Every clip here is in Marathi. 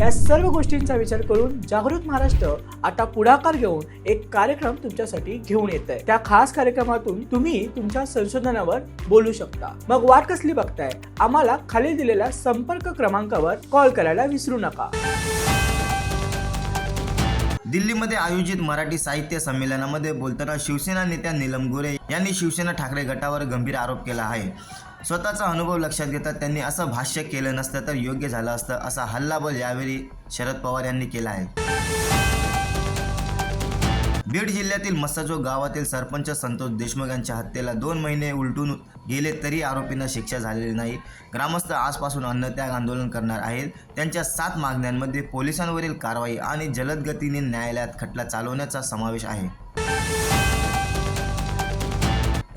या सर्व गोष्टींचा विचार करून जागृत महाराष्ट्र आता पुढाकार घेऊन एक कार्यक्रम तुमच्यासाठी घेऊन येत आहे त्या खास कार्यक्रमातून तुम्ही तुमच्या संशोधनावर बोलू शकता. मग वाट कसली बघताय? आम्हाला खाली दिलेल्या संपर्क क्रमांकावर कॉल करायला विसरू नका. दिल्लीमध्ये आयोजित मराठी साहित्य संमेलनामध्ये बोलताना शिवसेना नेत्या नीलम गोरे यांनी शिवसेना ठाकरे गटावर गंभीर आरोप केला आहे. स्वतःचा अनुभव लक्षात घेता त्यांनी असं भाष्य केलं नसतं तर योग्य झालं असतं असा हल्लाबोल यावेळी शरद पवार यांनी केला आहे. बीड जिल्ह्यातील मस्साजो गावातील सरपंच संतोष देशमुख यांच्या हत्येला दोन महिने उलटून गेले तरी आरोपींना शिक्षा झालेली नाही. ग्रामस्थ आजपासून अन्नत्याग आंदोलन करणार आहेत. त्यांच्या सात मागण्यांमध्ये पोलिसांवरील कारवाई आणि जलदगतीने न्यायालयात खटला चालवण्याचा समावेश आहे.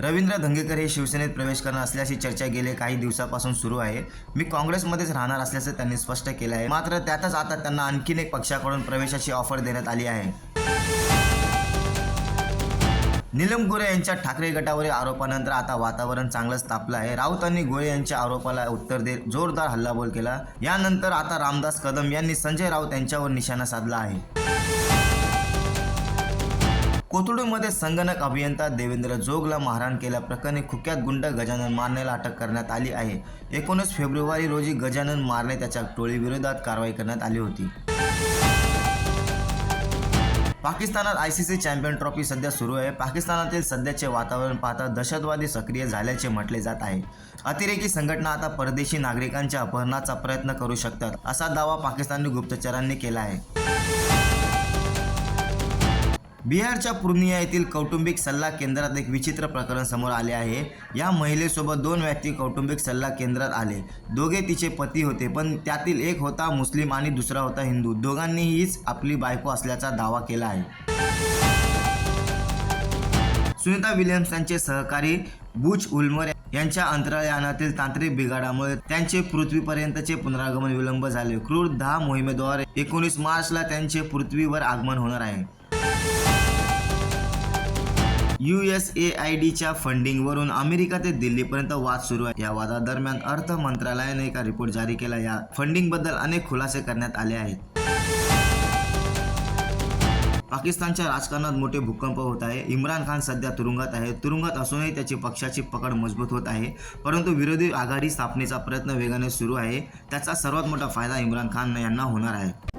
रवींद्र धंगेकर हे शिवसेनेत प्रवेश करणार असल्याची चर्चा गेले काही दिवसापासून सुरू आहे. मी काँग्रेसमध्येच राहणार असल्याचं त्यांनी स्पष्ट केलं आहे. मात्र त्यातच आता त्यांना आणखीन एक पक्षाकडून प्रवेशाची ऑफर देण्यात आली आहे. नीलम गोरे यांच्या ठाकरे गटावरील आरोपानंतर आता वातावरण चांगलंच तापलं आहे. राऊतांनी गोरे यांच्या आरोपाला उत्तर देत जोरदार हल्लाबोल केला. यानंतर आता रामदास कदम यांनी संजय राऊत यांच्यावर निशाणा साधला आहे. कोथरूडमध्ये संगणक अभियंता देवेंद्र जोगला मारहाण केल्याप्रकरणी कुख्यात गुंड गजानन मारनेला अटक करण्यात आली आहे. एकोणीस फेब्रुवारी रोजी गजानन मारणे त्याच्या टोळीविरोधात कारवाई करण्यात आली होती. पाकिस्तानात I C C champion trophy सध्या सुरू आहे. पाकिस्तानातील सध्याचे वातावरण पाहता दहशतवादी सक्रिय झाल्याचे म्हटले जात आहे. अतिरेकी संघटना आता परदेशी नागरिकांच्या अपहरणाचा प्रयत्न करू शकतात असा दावा पाकिस्तानी गुप्तचरांनी केला आहे. बिहारच्या पूर्णिया येथील कौटुंबिक सल्ला केंद्रात एक विचित्र प्रकरण समोर आले आहे. या महिलेसोबत दोन व्यक्ती कौटुंबिक सल्ला केंद्रात आले. दोघे तिचे पती होते पण त्यातील एक होता मुस्लिम आणि दुसरा होता हिंदू. दोघांनीहीच आपली बायको असल्याचा दावा केला आहे. सुनीता विल्यम्स यांचे सहकारी बुच उल्मर यांच्या अंतराळयानातील तांत्रिक बिघाडामुळे त्यांचे पृथ्वीपर्यंतचे पुनरागमन विलंब झाले. क्रूर दहा मोहिमेद्वारे एकोणीस मार्चला त्यांचे पृथ्वीवर आगमन होणार आहे. यू एस ए आय डीच्या फंडिंगवरून अमेरिका ते दिल्लीपर्यंत वाद सुरू आहे. या वादादरम्यान अर्थ मंत्रालयाने एका रिपोर्ट जारी केला. या फंडिंगबद्दल अनेक खुलासे करण्यात आले आहेत. पाकिस्तानच्या राजकारणात मोठे भूकंप होत आहे. इम्रान खान सध्या तुरुंगात आहे. तुरुंगात असूनही त्याची पक्षाची पकड मजबूत होत आहे. परंतु विरोधी आघाडी स्थापनेचा प्रयत्न वेगाने सुरू आहे. त्याचा सर्वात मोठा फायदा इम्रान खान यांना होणार आहे.